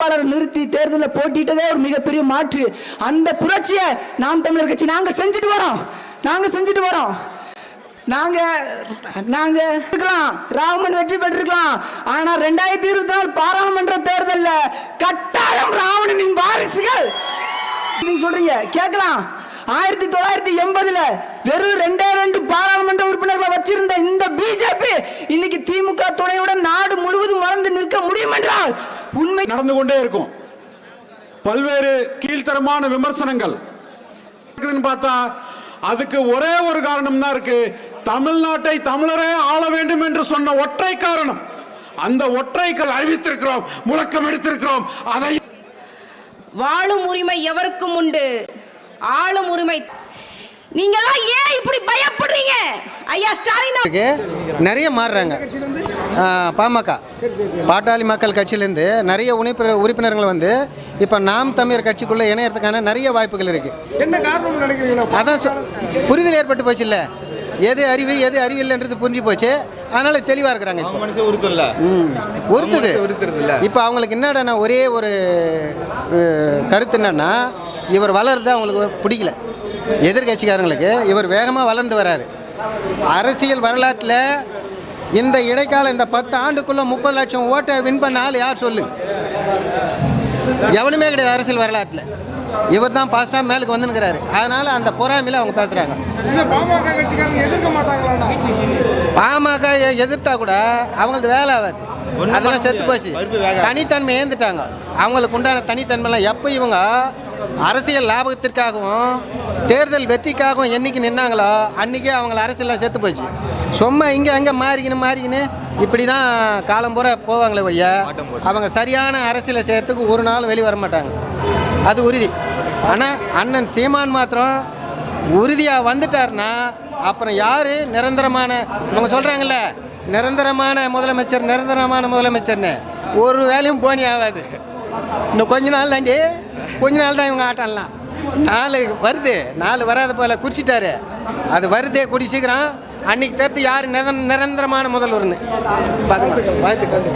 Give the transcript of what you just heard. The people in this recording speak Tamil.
வேட்பாளர் நிறுத்தி தேர்தலில் போட்டிட்டதே ஒரு மிகப்பெரிய மாற்று. அந்த புரட்சியை நாம் தமிழர் கட்சி நாங்க செஞ்சுட்டு வரோம். நாங்கள் செஞ்சுட்டு வரோம். நாங்க நாங்க இருக்கலாம். ராமன் வெற்றி பெற்றிருக்கலாம். ஆனா ரெண்டாயிரத்தி இருபத்தி நாலு பாராளுமன்ற தேர்தல்ல கட்டாயம் ராவணனின் வாரிசுகள். நீங்க சொல்றீங்க கேட்கலாம். ஆயிரத்தி தொள்ளாயிரத்தி எண்பதுல வெறும் ரெண்டே ரெண்டு பாராளுமன்ற உண்மை நடந்து கொண்டே இருக்கும். பல்வேறு கீழ்த்தரமான விமர்சனங்கள். இருக்குதுன்னு பார்த்தா அதுக்கு ஒரே ஒரு காரணம் தான் இருக்கு. தமிழ்நாட்டை தமிழரே ஆள வேண்டும் என்று சொன்ன ஒற்றை காரணம். அந்த ஒற்றைகள் அறிவித்திருக்கிறோம் முழக்கம் எடுத்திருக்கிறோம் அதை வாழும் உரிமை எவருக்கும் உண்டு? ஆளும் உரிமை. நீங்கெல்லாம் ஏன் இப்படி பயப்படுறீங்க? ஐயா ஸ்டாலின் நிறைய மாறுறாங்க. பாமக. பாட்டாளி மக்கள் கட்சியிலேருந்து நிறைய உறுப்பினர் உறுப்பினர்கள் வந்து இப்போ நாம் தமிழர் கட்சிக்குள்ளே இணையறதுக்கான நிறைய வாய்ப்புகள் இருக்கு. என்ன காரணம் நினைக்கிறீங்களா? அதான் புரிதல் ஏற்பட்டு போச்சு இல்லை. எது அறிவு எது அறிவில்லைன்றது புரிஞ்சு போச்சு. அதனால தெளிவாக இருக்கிறாங்க உறுத்துறதில்ல. இப்போ அவங்களுக்கு என்னடா ஒரே ஒரு கருத்து என்னன்னா இவர் வளருது அவங்களுக்கு பிடிக்கல. எதிர்கட்சிக்காரங்களுக்கு இவர் வேகமாக வளர்ந்து வராரு. அரசியல் வரலாற்றில் இந்த இடைக்கால இந்த பத்து ஆண்டுக்குள்ள முப்பது லட்சம் ஓட்டை வின் பண்ண ஆள் யார் சொல்லு? எவனுமே கிடையாது அரசியல் வரலாற்றில். இவர் தான் பாஸ்டாக மேலுக்கு வந்துனுக்கிறாரு அதனால் அந்த பொறாமையில் அவங்க பேசுகிறாங்க பாமக கட்சிக்காரங்க எதிர்க்க மாட்டாங்களாடா பாமக எ- எதிர்த்தா கூட அவங்களுக்கு வேலை ஆகாது. அதெல்லாம் செத்து போச்சு. தனித்தன்மை ஏந்துட்டாங்க. அவங்களுக்கு உண்டான தனித்தன்மைலாம் எப்போ இவங்க அரசியல் லாபத்திற்காகவும் தேர்தல் வெற்றிக்காகவும் என்னைக்கு நின்னாங்களோ அன்றைக்கே அவங்கள அரசியலில் செத்து போச்சு. சும்மா இங்கே அங்கே மாறிக்கின்னு மாறிக்கின்னு இப்படி தான் காலம்புற போவாங்களே வழிய அவங்க சரியான அரசியலை செய்யறதுக்கு ஒரு நாள் வெளியே வர மாட்டாங்க. அது உறுதி. ஆனால் அண்ணன் சீமான் மாத்திரம் உறுதியாக வந்துட்டாருன்னா அப்புறம் யார்? நிரந்தரமான இவங்க சொல்கிறாங்கல்ல நிரந்தரமான முதலமைச்சர் நிரந்தரமான முதலமைச்சர்னு. ஒரு வேலையும் போனி ஆகாது. இன்னும் கொஞ்ச நாள் தாண்டி கொஞ்ச நாள் தான் இவங்க ஆட்டம்லாம் நாலு வருது நாலு வராத போல குறிச்சிட்டாரு அது வருதே கூடி சீக்கிரம். அன்னைக்கு தடுத்து யார் நிரந்தரமான முதல்வர்னு. பார்த்துக்கலாம் வாழ்த்துக்கள்.